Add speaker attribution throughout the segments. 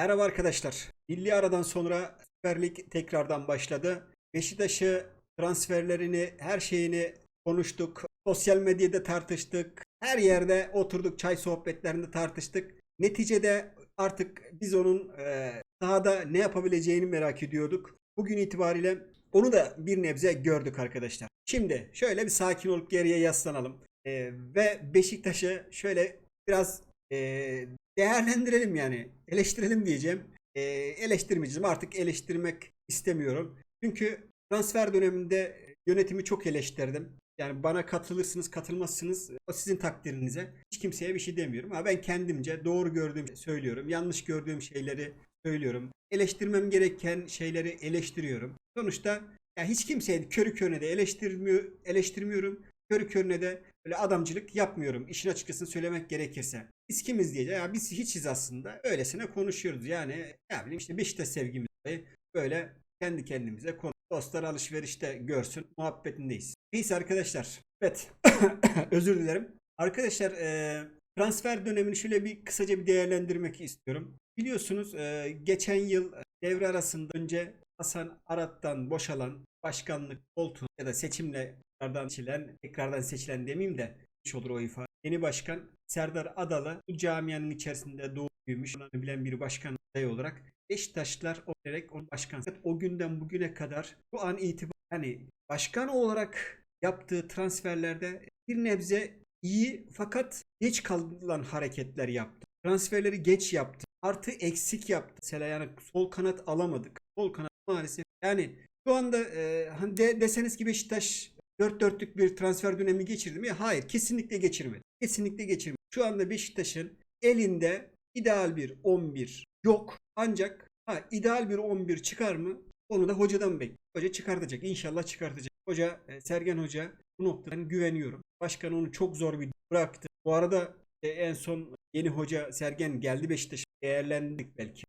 Speaker 1: Merhaba arkadaşlar. Milli aradan sonra Süper Lig tekrardan başladı. Beşiktaş'ı transferlerini, her şeyini konuştuk. Sosyal medyada tartıştık. Her yerde oturduk, çay sohbetlerinde tartıştık. Neticede artık biz onun e, sahada ne yapabileceğini merak ediyorduk. Bugün itibariyle onu da bir nebze gördük arkadaşlar. Şimdi şöyle bir sakin olup geriye yaslanalım. E, ve Beşiktaş'ı şöyle biraz e, değerlendirelim yani. Eleştirelim diyeceğim. E, eleştirmeyeceğim. Artık eleştirmek istemiyorum. Çünkü transfer döneminde yönetimi çok eleştirdim. Yani bana katılırsınız katılmazsınız o sizin takdirinize. Hiç kimseye bir şey demiyorum. Ama ben kendimce doğru gördüğüm şeyi söylüyorum. Yanlış gördüğüm şeyleri söylüyorum. Eleştirmem gereken şeyleri eleştiriyorum. Sonuçta ya hiç kimseye körü körüne de eleştirmiyor, eleştirmiyorum. Körü körüne de böyle adamcılık yapmıyorum. İşin açıkçası söylemek gerekirse. Biz kimiz diyeceğiz. Ya biz hiçiz aslında. Öylesine konuşuyoruz. Yani ne bileyim işte Beşiktaş sevgimiz böyle kendi kendimize konu. Dostlar alışverişte görsün. Muhabbetindeyiz. Neyse arkadaşlar. Evet. Özür dilerim. Arkadaşlar e, transfer dönemini şöyle bir kısaca bir değerlendirmek istiyorum. Biliyorsunuz e, geçen yıl devre arasında önce Hasan Arat'tan boşalan başkanlık koltuğu ya da seçimle tekrardan seçilen, tekrardan seçilen demeyeyim de olur o ifade. Yeni başkan Serdar Adalı bu camianın içerisinde doğup büyümüş, onu bilen bir başkan adayı olarak Beşiktaşlar olarak onun başkan. O günden bugüne kadar bu an itibariyle hani başkan olarak yaptığı transferlerde bir nebze iyi fakat geç kalınan hareketler yaptı. Transferleri geç yaptı. Artı eksik yaptı. Mesela yani sol kanat alamadık. Sol kanat maalesef. Yani şu anda e, hani de, deseniz ki Beşiktaş dört dörtlük bir transfer dönemi geçirdi mi? Hayır. Kesinlikle geçirmedi. Kesinlikle geçirmedi. Şu anda Beşiktaş'ın elinde ideal bir 11 yok. Ancak ha, ideal bir 11 çıkar mı? Onu da hocadan bekliyor. Hoca çıkartacak. İnşallah çıkartacak. Hoca e, Sergen Hoca bu noktadan güveniyorum. Başkan onu çok zor bir bıraktı. Bu arada e, en son yeni hoca Sergen geldi Beşiktaş'a. Değerlendik belki.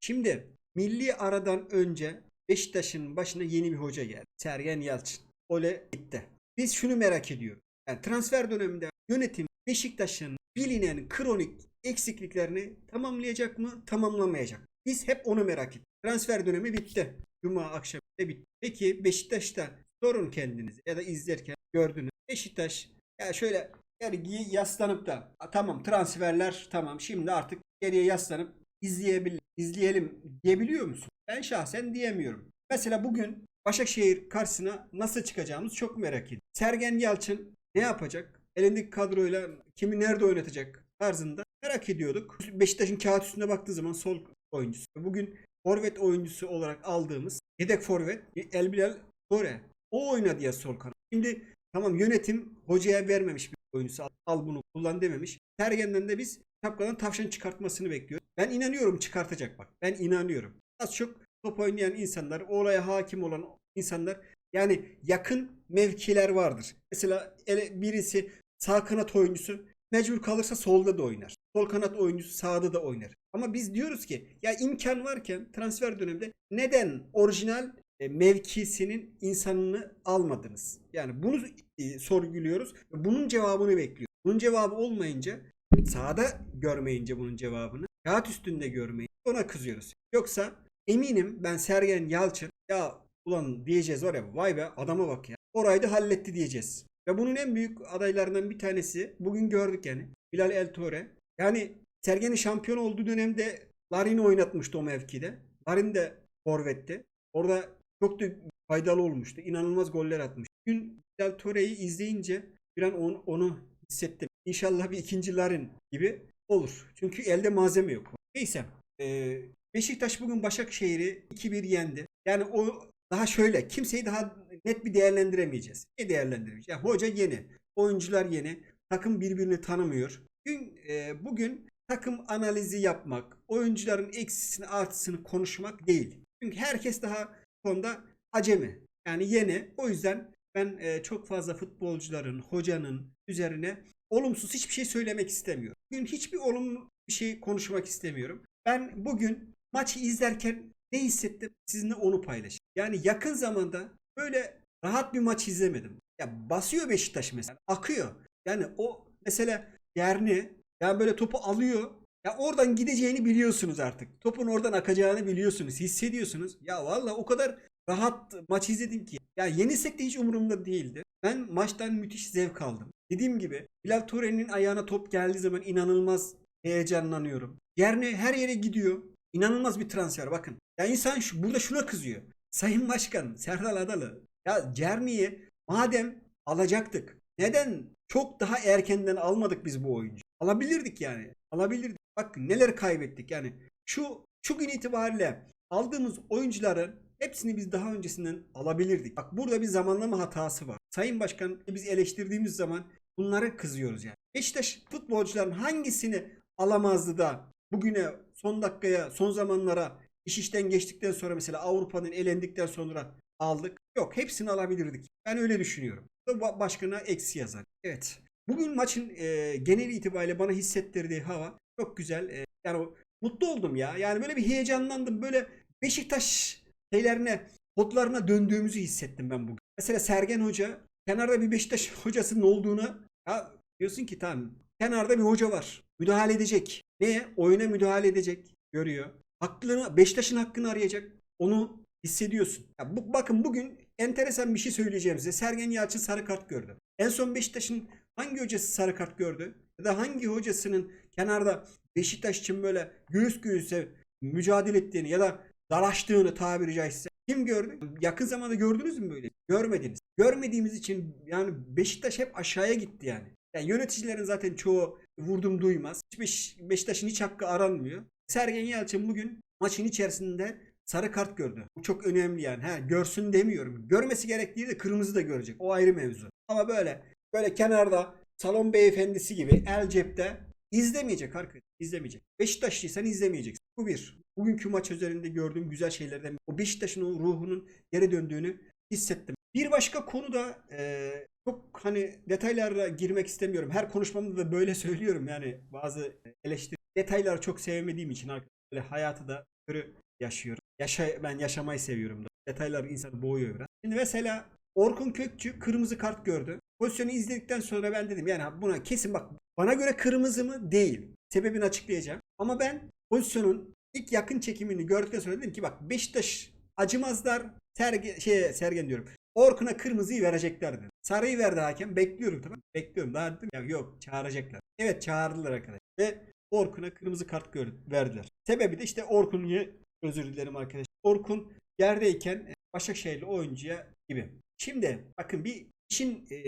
Speaker 1: Şimdi milli aradan önce Beşiktaş'ın başına yeni bir hoca geldi. Sergen Yalçın. Ole gitti. Biz şunu merak ediyoruz. Yani transfer döneminde yönetim Beşiktaş'ın bilinen kronik eksikliklerini tamamlayacak mı, tamamlamayacak mı? Biz hep onu merak ediyoruz. Transfer dönemi bitti. Cuma akşamı da bitti. Peki Beşiktaş'ta sorun kendinizi ya da izlerken gördünüz. Beşiktaş ya şöyle yani yaslanıp da "A, tamam transferler tamam şimdi artık geriye yaslanıp izleyebil izleyelim diyebiliyor musun? Ben şahsen diyemiyorum. Mesela bugün Başakşehir karşısına nasıl çıkacağımız çok merak ediyorum. Sergen Yalçın ne yapacak? Elindeki kadroyla kimi nerede oynatacak tarzında merak ediyorduk. Beşiktaş'ın kağıt üstüne baktığı zaman sol oyuncusu. Bugün forvet oyuncusu olarak aldığımız yedek forvet Elbilal Kore. O oynadı ya sol kanat. Şimdi tamam yönetim hocaya vermemiş bir oyuncusu. Al, al bunu kullan dememiş. Sergen'den de biz şapkadan tavşan çıkartmasını bekliyoruz. Ben inanıyorum çıkartacak bak. Ben inanıyorum. Az çok top oynayan insanlar, olaya hakim olan insanlar yani yakın mevkiler vardır. Mesela birisi sağ kanat oyuncusu mecbur kalırsa solda da oynar. Sol kanat oyuncusu sağda da oynar. Ama biz diyoruz ki ya imkan varken transfer döneminde neden orijinal e, mevkisinin insanını almadınız? Yani bunu e, sorguluyoruz. Bunun cevabını bekliyoruz. Bunun cevabı olmayınca sahada görmeyince bunun cevabını kağıt üstünde görmeyince ona kızıyoruz. Yoksa eminim ben Sergen Yalçın ya ulan diyeceğiz var ya vay be adama bak ya. Orayı da halletti diyeceğiz. Ve bunun en büyük adaylarından bir tanesi bugün gördük yani. Bilal El Tore. Yani Sergen'in şampiyon olduğu dönemde Larin'i oynatmıştı o mevkide. Larin de forvetti. Orada çok da faydalı olmuştu. İnanılmaz goller atmış. Bugün Bilal Tore'yi izleyince bir an onu, onu hissettim. İnşallah bir ikinci Larin gibi olur. Çünkü elde malzeme yok. Neyse. Ee, Beşiktaş bugün Başakşehir'i 2-1 yendi. Yani o daha şöyle kimseyi daha net bir değerlendiremeyeceğiz. Ne değerlendireceğiz? Yani hoca yeni, oyuncular yeni, takım birbirini tanımıyor. Bugün, e, bugün takım analizi yapmak, oyuncuların eksisini artısını konuşmak değil. Çünkü herkes daha konuda acemi. Yani yeni. O yüzden ben e, çok fazla futbolcuların, hocanın üzerine olumsuz hiçbir şey söylemek istemiyorum. Bugün hiçbir olumlu bir şey konuşmak istemiyorum. Ben bugün maçı izlerken ne hissettim sizinle onu paylaşayım. Yani yakın zamanda böyle rahat bir maç izlemedim. Ya basıyor Beşiktaş mesela. Akıyor. Yani o mesela Yerni yani böyle topu alıyor. Ya oradan gideceğini biliyorsunuz artık. Topun oradan akacağını biliyorsunuz. Hissediyorsunuz. Ya valla o kadar rahat maç izledim ki. Ya yenilsek de hiç umurumda değildi. Ben maçtan müthiş zevk aldım. Dediğim gibi Bilal Ture'nin ayağına top geldiği zaman inanılmaz heyecanlanıyorum. Yerine her yere gidiyor. İnanılmaz bir transfer bakın. Ya insan şu, burada şuna kızıyor. Sayın Başkan Serdal Adalı. Ya Cerni'yi madem alacaktık. Neden çok daha erkenden almadık biz bu oyuncu? Alabilirdik yani. Alabilirdik. Bak neler kaybettik yani. Şu şu gün itibariyle aldığımız oyuncuların hepsini biz daha öncesinden alabilirdik. Bak burada bir zamanlama hatası var. Sayın Başkan biz eleştirdiğimiz zaman bunlara kızıyoruz yani. Beşiktaş futbolcuların hangisini alamazdı da bugüne son dakikaya son zamanlara iş işten geçtikten sonra mesela Avrupa'nın elendikten sonra aldık. Yok hepsini alabilirdik. Ben öyle düşünüyorum. Ba- Başkana eksi yazar. Evet. Bugün maçın e, genel itibariyle bana hissettirdiği hava çok güzel. E, yani mutlu oldum ya. Yani böyle bir heyecanlandım. Böyle Beşiktaş şeylerine, kodlarına döndüğümüzü hissettim ben bugün. Mesela Sergen Hoca kenarda bir Beşiktaş hocasının olduğunu ya diyorsun ki tamam kenarda bir hoca var. Müdahale edecek. Neye? Oyuna müdahale edecek. Görüyor. Hakkını, Beşiktaş'ın hakkını arayacak. Onu hissediyorsun. Ya bu, bakın bugün enteresan bir şey söyleyeceğim size. Sergen Yalçın sarı kart gördü. En son Beşiktaş'ın hangi hocası sarı kart gördü? Ya da hangi hocasının kenarda Beşiktaş için böyle göğüs göğüse mücadele ettiğini ya da dalaştığını tabiri caizse kim gördü? Yakın zamanda gördünüz mü böyle? Görmediniz. Görmediğimiz için yani Beşiktaş hep aşağıya gitti yani. Yani yöneticilerin zaten çoğu vurdum duymaz. Beş, Beşiktaş'ın hiç hakkı aranmıyor. Sergen Yalçın bugün maçın içerisinde sarı kart gördü. Bu çok önemli yani. Ha, görsün demiyorum. Görmesi gerektiği de kırmızı da görecek. O ayrı mevzu. Ama böyle böyle kenarda salon beyefendisi gibi el cepte izlemeyecek arkadaş. İzlemeyecek. Beşiktaşlıysan izlemeyeceksin. Bu bir. Bugünkü maç üzerinde gördüğüm güzel şeylerden o Beşiktaş'ın o ruhunun geri döndüğünü hissettim. Bir başka konu da e, çok hani detaylara girmek istemiyorum. Her konuşmamda da böyle söylüyorum yani bazı eleştiri detayları çok sevmediğim için böyle hayatı da körü yaşıyorum. Yaşa, ben yaşamayı seviyorum da. Detaylar insanı boğuyor biraz. Şimdi mesela Orkun Kökçü kırmızı kart gördü. Pozisyonu izledikten sonra ben dedim yani buna kesin bak bana göre kırmızı mı? Değil. Sebebini açıklayacağım. Ama ben pozisyonun ilk yakın çekimini gördükten sonra dedim ki bak Beşiktaş acımazlar. Sergen, şey, Sergen diyorum. Orkun'a kırmızıyı verecekler dedim. Sarıyı verdi hakem. Bekliyorum tamam. Bekliyorum. Daha dedim ya yok çağıracaklar. Evet çağırdılar arkadaşlar. Ve Orkun'a kırmızı kart verdiler. Sebebi de işte Orkun'u özür dilerim arkadaşlar. Orkun yerdeyken e, Başakşehirli oyuncuya gibi. Şimdi bakın bir işin e,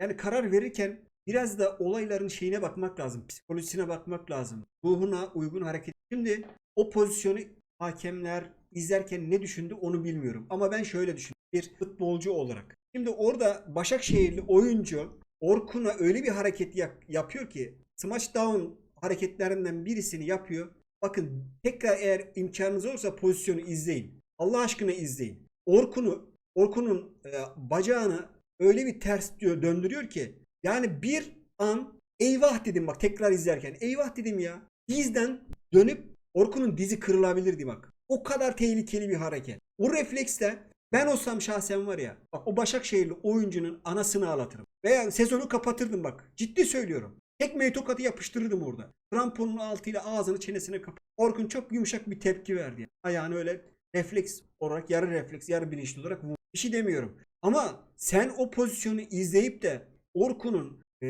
Speaker 1: yani karar verirken biraz da olayların şeyine bakmak lazım. Psikolojisine bakmak lazım. Ruhuna uygun hareket. Şimdi o pozisyonu hakemler izlerken ne düşündü onu bilmiyorum. Ama ben şöyle düşündüm. Bir futbolcu olarak. Şimdi orada Başakşehirli oyuncu Orkun'a öyle bir hareket yap- yapıyor ki smash down hareketlerinden birisini yapıyor. Bakın tekrar eğer imkanınız olursa pozisyonu izleyin. Allah aşkına izleyin. Orkun'u Orkun'un e, bacağını öyle bir ters diyor döndürüyor ki yani bir an eyvah dedim bak tekrar izlerken eyvah dedim ya dizden dönüp Orkun'un dizi kırılabilirdi bak. O kadar tehlikeli bir hareket. O refleksle ben olsam şahsen var ya bak o Başakşehirli oyuncunun anasını ağlatırım. Veya sezonu kapatırdım bak. Ciddi söylüyorum. Tekmeyi tokatı yapıştırırdım orada. Kramponun altıyla ağzını çenesine kapat. Orkun çok yumuşak bir tepki verdi. Yani. Ayağını öyle refleks olarak yarı refleks yarı bilinçli olarak vurdu. Bir şey demiyorum. Ama sen o pozisyonu izleyip de Orkun'un e,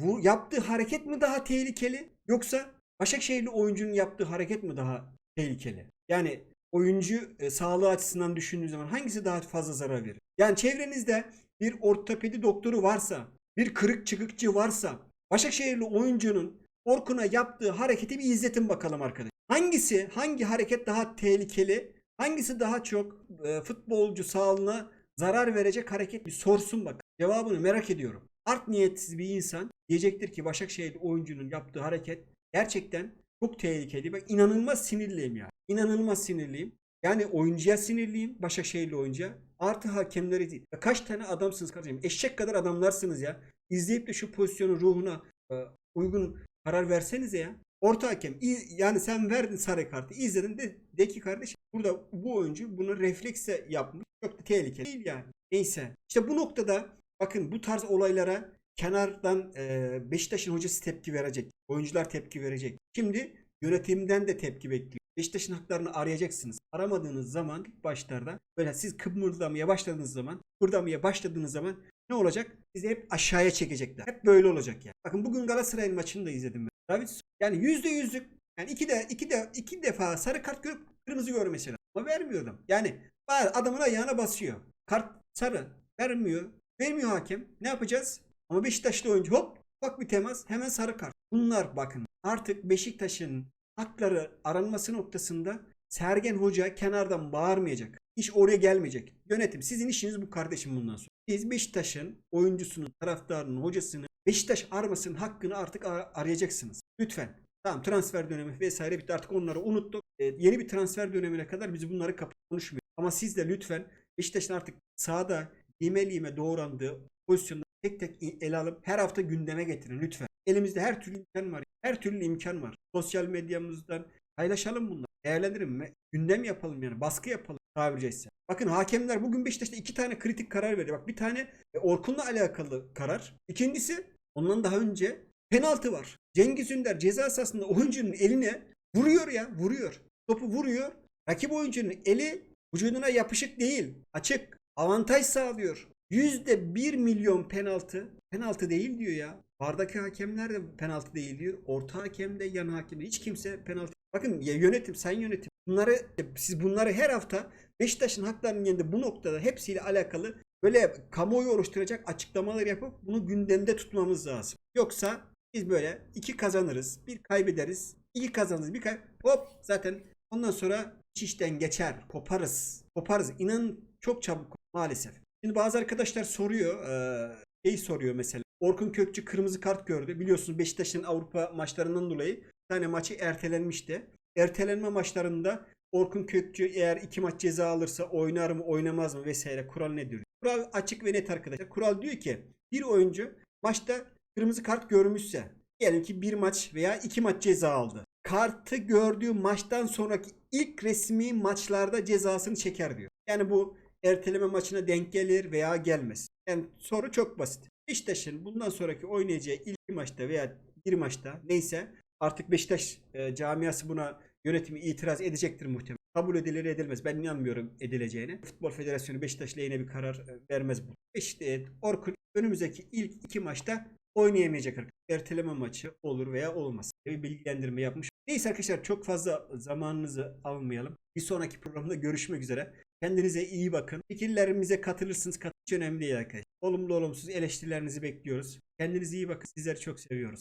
Speaker 1: bu yaptığı hareket mi daha tehlikeli yoksa Başakşehirli oyuncunun yaptığı hareket mi daha tehlikeli? Yani oyuncu e, sağlığı açısından düşündüğünüz zaman hangisi daha fazla zarar verir? Yani çevrenizde bir ortopedi doktoru varsa, bir kırık çıkıkçı varsa, Başakşehirli oyuncunun Orkun'a yaptığı hareketi bir izletin bakalım arkadaş. Hangisi, hangi hareket daha tehlikeli? Hangisi daha çok e, futbolcu sağlığına zarar verecek hareket bir sorsun bak. Cevabını merak ediyorum. Art niyetsiz bir insan diyecektir ki Başakşehirli oyuncunun yaptığı hareket gerçekten çok tehlikeli. Bak inanılmaz sinirliyim ya. İnanılmaz sinirliyim. Yani oyuncuya sinirliyim. Başakşehirli oyuncuya. Artı hakemleri değil. Ya kaç tane adamsınız kardeşim? Eşek kadar adamlarsınız ya. İzleyip de şu pozisyonun ruhuna e, uygun karar versenize ya. Orta hakem yani sen verdin sarı kartı izledin de, de ki kardeşim burada bu oyuncu bunu refleksle yapmış. Çok da tehlikeli değil yani. Neyse. İşte bu noktada bakın bu tarz olaylara kenardan e, Beşiktaş'ın hocası tepki verecek. Oyuncular tepki verecek. Şimdi Yönetimden de tepki bekliyor. Beşiktaş'ın haklarını arayacaksınız. Aramadığınız zaman ilk başlarda böyle siz kıpırdamaya başladığınız zaman, kıpırdamaya başladığınız zaman ne olacak? Sizi hep aşağıya çekecekler. Hep böyle olacak yani. Bakın bugün Galatasaray'ın maçını da izledim ben. David yani yüzde yüzlük yani iki de iki de iki defa sarı kart görüp kırmızı gör mesela. Ama vermiyor adam. Yani adamın ayağına basıyor. Kart sarı vermiyor. Vermiyor hakem. Ne yapacağız? Ama Beşiktaşlı oyuncu hop bak bir temas hemen sarı kart. Bunlar bakın artık Beşiktaş'ın hakları aranması noktasında Sergen Hoca kenardan bağırmayacak. İş oraya gelmeyecek. Yönetim sizin işiniz bu kardeşim bundan sonra. Biz Beşiktaş'ın oyuncusunun, taraftarının, hocasının Beşiktaş armasının hakkını artık ar- arayacaksınız. Lütfen. Tamam transfer dönemi vesaire bitti artık onları unuttuk. Ee, yeni bir transfer dönemine kadar biz bunları kapı konuşmuyoruz. Ama siz de lütfen Beşiktaş'ın artık sahada lime lime doğrandığı pozisyonda tek tek ele alıp her hafta gündeme getirin lütfen. Elimizde her türlü imkan var. Her türlü imkan var. Sosyal medyamızdan paylaşalım bunları. Değerlendirin ve gündem yapalım yani. Baskı yapalım tabiri caizse. Bakın hakemler bugün Beşiktaş'ta iki tane kritik karar verdi. Bak bir tane e, Orkun'la alakalı karar. İkincisi ondan daha önce penaltı var. Cengiz Ünder ceza sahasında oyuncunun eline vuruyor ya vuruyor. Topu vuruyor. Rakip oyuncunun eli vücuduna yapışık değil. Açık. Avantaj sağlıyor. Yüzde bir milyon penaltı. Penaltı değil diyor ya. Vardaki hakemler de penaltı değil diyor. Orta hakem de yan hakem de hiç kimse penaltı. Bakın ya yönetim sen yönetim. Bunları siz bunları her hafta Beşiktaş'ın haklarının yanında bu noktada hepsiyle alakalı böyle kamuoyu oluşturacak açıklamalar yapıp bunu gündemde tutmamız lazım. Yoksa biz böyle iki kazanırız, bir kaybederiz, iki kazanırız, bir kay hop zaten ondan sonra iş işten geçer, koparız. Koparız. İnanın çok çabuk maalesef. Şimdi bazı arkadaşlar soruyor, şey soruyor mesela. Orkun Kökçü kırmızı kart gördü. Biliyorsunuz Beşiktaş'ın Avrupa maçlarından dolayı bir tane maçı ertelenmişti. Ertelenme maçlarında Orkun Kökçü eğer iki maç ceza alırsa oynar mı oynamaz mı vesaire kural ne diyor? Kural açık ve net arkadaşlar. Kural diyor ki bir oyuncu maçta kırmızı kart görmüşse diyelim ki bir maç veya iki maç ceza aldı. Kartı gördüğü maçtan sonraki ilk resmi maçlarda cezasını çeker diyor. Yani bu erteleme maçına denk gelir veya gelmez. Yani soru çok basit. Beşiktaş'ın bundan sonraki oynayacağı ilk maçta veya bir maçta neyse artık Beşiktaş e, camiası buna yönetimi itiraz edecektir muhtemelen. Kabul edilir edilmez. Ben inanmıyorum edileceğine. Futbol Federasyonu Beşiktaş lehine bir karar e, vermez bu. İşte Orkun önümüzdeki ilk iki maçta oynayamayacak arkadaşlar. Erteleme maçı olur veya olmaz. Bir bilgilendirme yapmış. Neyse arkadaşlar çok fazla zamanınızı almayalım. Bir sonraki programda görüşmek üzere. Kendinize iyi bakın. Fikirlerimize katılırsınız. Kat hiç önemli değil arkadaşlar. Olumlu olumsuz eleştirilerinizi bekliyoruz. Kendinize iyi bakın. Sizleri çok seviyoruz.